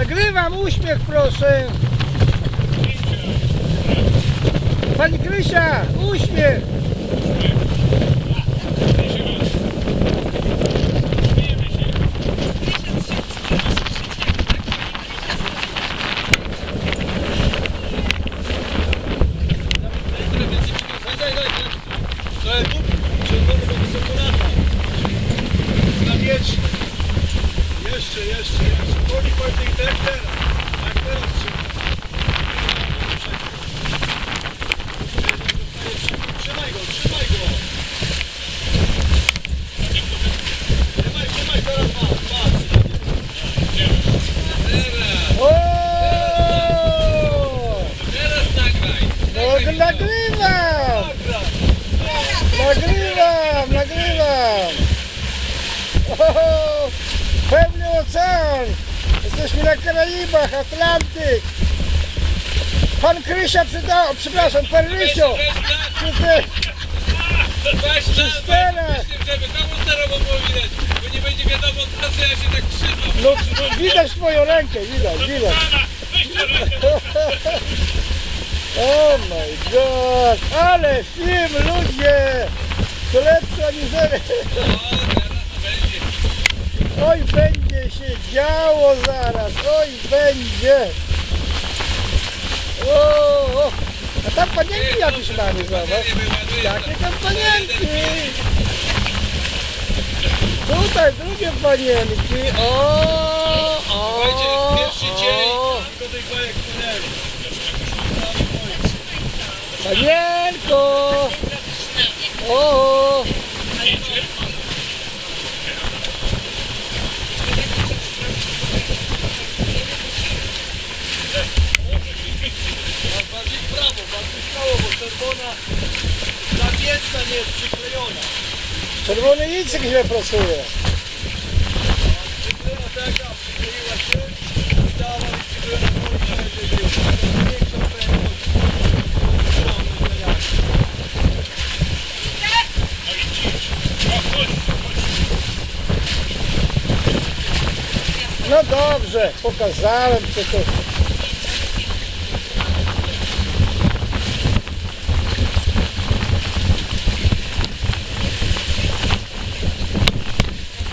Nagrywam uśmiech, proszę. Pani Krysia, uśmiech. Pewnie tak teraz. Jak teraz trzeba. Trzymaj go, trzymaj go. Trzymaj, trzymaj, teraz. No, nagrywam! Nagrywam, nagrywam! O, pełny ocean! Jesteśmy na Karaibach, Atlantyk! Pan Krysia przydał, przepraszam, pan Rysio! Przyty- Weź Czystera. na żeby komu sterową było widać, bo nie będzie wiadomo co ja się tak trzymam. No, no widać twoją rękę, widać, widać. Oh my god, ale film ludzie! To lepsze aniżeli... O, teraz to będzie. Oj, będzie się działo zaraz, oj, będzie. O, o. A tam panienki jakieś mamy, zobacz. Jakie tam panienki? Tutaj drugie panienki. O, o, Słuchajcie, pierwszy dzień. o. Do prawo, bo czerwona ta wieczna nie jest przyklejona. Czerwony licek źle pracuje. Się, i prędkość. No dobrze, pokazałem co to.